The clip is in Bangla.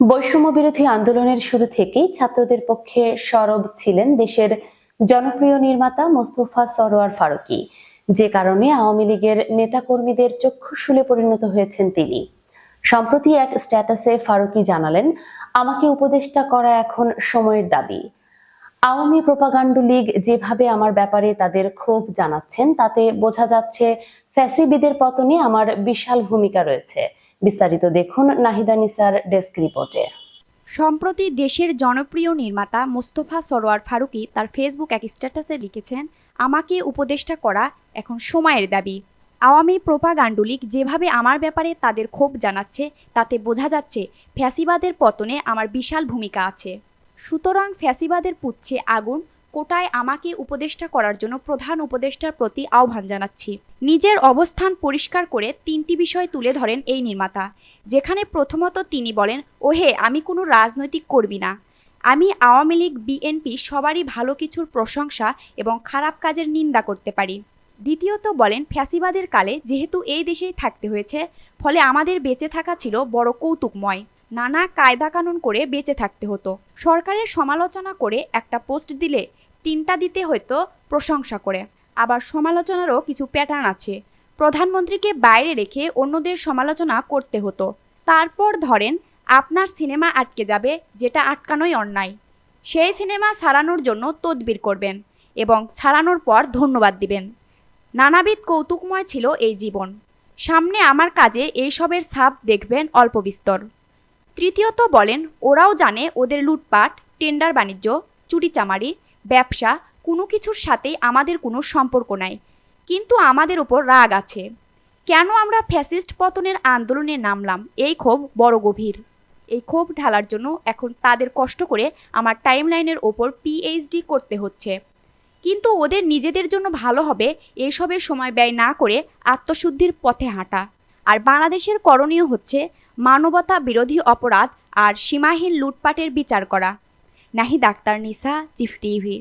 বৈষম্য বিরোধী আন্দোলনের শুরু থেকেই ছাত্রদের পক্ষে সরব ছিলেন দেশের জনপ্রিয় নির্মাতা মোস্তফা সরোয়ার ফারুকী। যে কারণে আওয়ামী লীগের নেতাকর্মীদের চক্ষুশূলে পরিণত হয়েছেন তিনি। সম্প্রতি এক স্ট্যাটাসে ফারুকী জানালেন, আমাকে উপদেষ্টা করা এখন সময়ের দাবি। আওয়ামী প্রোপাগান্ডু লীগ যেভাবে আমার ব্যাপারে তাদের ক্ষোভ জানাচ্ছেন, তাতে বোঝা যাচ্ছে ফ্যাসিবিদের পতনে আমার বিশাল ভূমিকা রয়েছে। বিস্তারিত দেখুন নাহিদা নিসার ডেস্ক রিপোর্টে। সম্প্রতি দেশের জনপ্রিয় নির্মাতা মোস্তফা সরোয়ার ফারুকী তার ফেসবুক এক স্ট্যাটাসে লিখেছেন, আমাকে উপদেষ্টা করা এখন সময়ের দাবি। আওয়ামী প্রোপাগান্ডুলিক যেভাবে আমার ব্যাপারে তাদের ক্ষোভ জানাচ্ছে, তাতে বোঝা যাচ্ছে ফ্যাসিবাদের পতনে আমার বিশাল ভূমিকা আছে। সুতরাং ফ্যাসিবাদের পুচ্ছে আগুন কোটায় আমাকে উপদেষ্টা করার জন্য প্রধান উপদেষ্টার প্রতি আহ্বান জানাচ্ছি। নিজের অবস্থান পরিষ্কার করে তিনটি বিষয় তুলে ধরেন এই নির্মাতা। যেখানে প্রথমত তিনি বলেন, ওহে, আমি কোনো রাজনৈতিক কর্মী না। আমি আওয়ামী লীগ, বিএনপি সবারই ভালো কিছুর প্রশংসা এবং খারাপ কাজের নিন্দা করতে পারি। দ্বিতীয়ত বলেন, ফ্যাসিবাদের কালে যেহেতু এই দেশেই থাকতে হয়েছে, ফলে আমাদের বেঁচে থাকা ছিল বড় কৌতুকময়। নানা কায়দা কানুন করে বেঁচে থাকতে হতো। সরকারের সমালোচনা করে একটা পোস্ট দিলে তিনটা দিতে হয়তো প্রশংসা করে। আবার সমালোচনারও কিছু প্যাটার্ন আছে। প্রধানমন্ত্রীকে বাইরে রেখে অন্যদের সমালোচনা করতে হতো। তারপর ধরেন, আপনার সিনেমা আটকে যাবে, যেটা আটকানোই অন্যায়। সেই সিনেমা ছাড়ানোর জন্য তদবির করবেন এবং ছাড়ানোর পর ধন্যবাদ দিবেন। নানাবিধ কৌতুকময় ছিল এই জীবন। সামনে আমার কাজে এইসবের ছাপ দেখবেন অল্প বিস্তর। তৃতীয়ত বলেন, ওরাও জানে ওদের লুটপাট, টেন্ডার বাণিজ্য, চুরিচামারি ব্যবসা কোনো কিছুর সাথেই আমাদের কোনো সম্পর্ক নাই। কিন্তু আমাদের ওপর রাগ আছে। কেন আমরা ফ্যাসিস্ট পতনের আন্দোলনে নামলাম? এই ক্ষোভ বড় গভীর। এই ক্ষোভ ঢালার জন্য এখন তাদের কষ্ট করে আমার টাইমলাইনের ওপর পিএইচডি করতে হচ্ছে। কিন্তু ওদের নিজেদের জন্য ভালো হবে এইসবের সময় ব্যয় না করে আত্মশুদ্ধির পথে হাঁটা। আর বাংলাদেশের করণীয় হচ্ছে মানবতা বিরোধী অপরাধ আর সীমাহীন লুটপাটের বিচার করা। নাহি ডাক্তার নিসা চিফ টিভি।